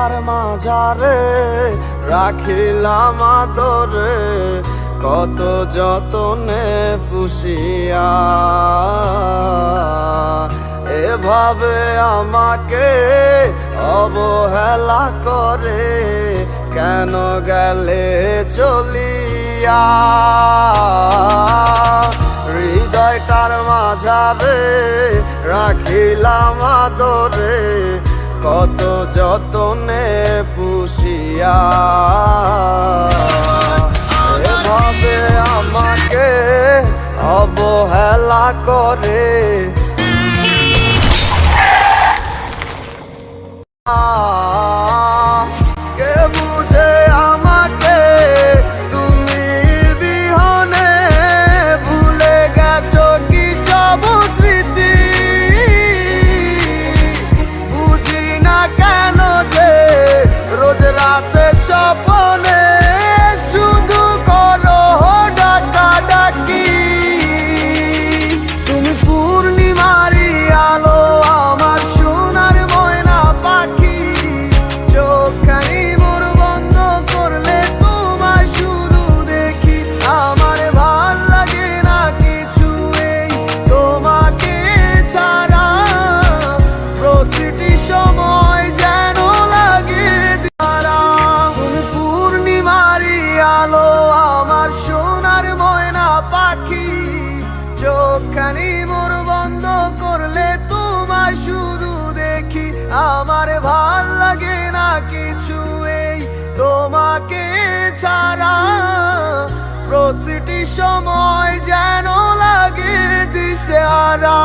হৃদয়টার মাঝারে রাখিলাম আদরে, কত যতনে পুষিয়া। এভাবে আমাকে অবহেলা করে কেন গেলে চলিয়া? হৃদয়টার মাঝারে রাখিলাম আদরে কত যতনে পুষিয়া। এভাবে আমাকে অবহেলা করে Papa. আলো, আমার সোনার ময়না পাখি। চোখখানি মোর বন্ধ করলে তোমায় শুধু দেখি। আমার ভালো লাগে না কিছু এই তোমাকে ছাড়া। প্রতিটি সময় যেন লাগে দিশে হারা